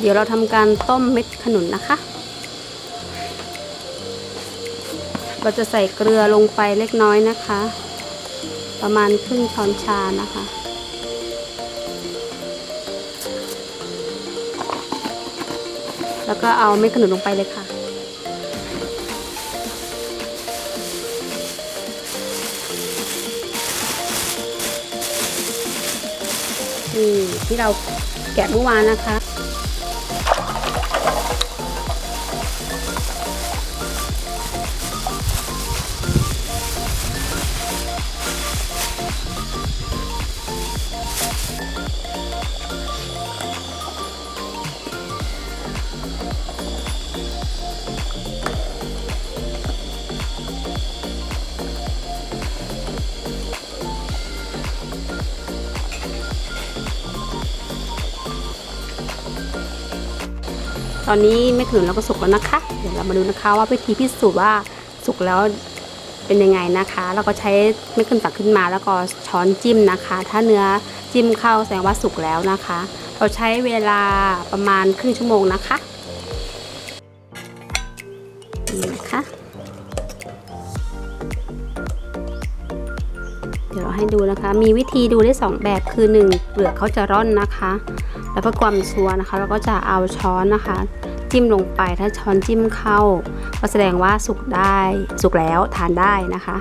เดี๋ยวเราทำการต้มเม็ดขนุนนะคะ เราจะใส่เกลือลงไปเล็กน้อยนะคะ ประมาณครึ่งช้อนชานะคะแล้วก็เอาเม็ดขนุนลงไปเลยค่ะ นี่ที่เราแกะเมื่อวานนะคะ ตอนนี้เม็ดขนุนเราก็สุกแล้วนะคะ เดี๋ยวเรามาดูนะคะว่าวิธีพิสูจน์ว่าสุกแล้ว เป็นยังไงนะคะ เราก็ใช้เม็ดขนุนตักขึ้นมา แล้วก็ช้อนจิ้มนะคะ ถ้าเนื้อจิ้มเข้าแสดงว่าสุกแล้วนะคะ เราใช้เวลาประมาณครึ่งชั่วโมงนะคะนี่นะคะเดี๋ยวเราให้ดูนะคะ มีวิธีดูได้ 2 แบบคือ 1 เปลือกเขาจะร่อนนะคะ แล้วก็ความชัวร์นะคะ เราก็จะเอาช้อนนะคะ จิ้มลงไปถ้าช้อนจิ้มเข้า ก็แสดงว่าสุกได้สุกแล้วทานได้นะคะ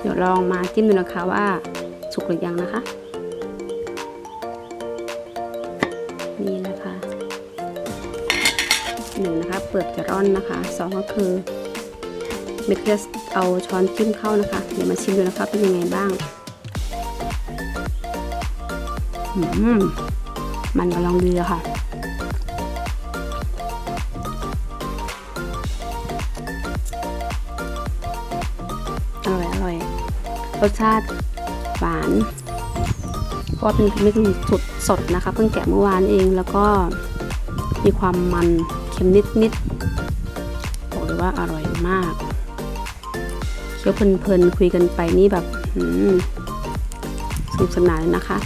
เดี๋ยวลองมาจิ้มดูนะคะว่าสุกหรือยังนะคะ นี่นะคะหนึ่งนะคะเปลือกจะร่อนนะคะสองก็คือเม็ดก็เอาช้อนจิ้มเข้านะคะ เดี๋ยวมาชิมดูนะคะเป็นยังไงบ้าง อืม มันกำลังดีอะค่ะ อร่อยอร่อย รสชาติหวาน เพราะเป็นเม็ดขนุนสดสดนะคะ เพิ่งแกะเมื่อวานเองแล้วก็มีความมันเค็มนิดนิดบอกเลยว่าอร่อยมากเคี้ยวเพลินๆคุยกันไปนี่แบบสนุกสนานเลยนะคะ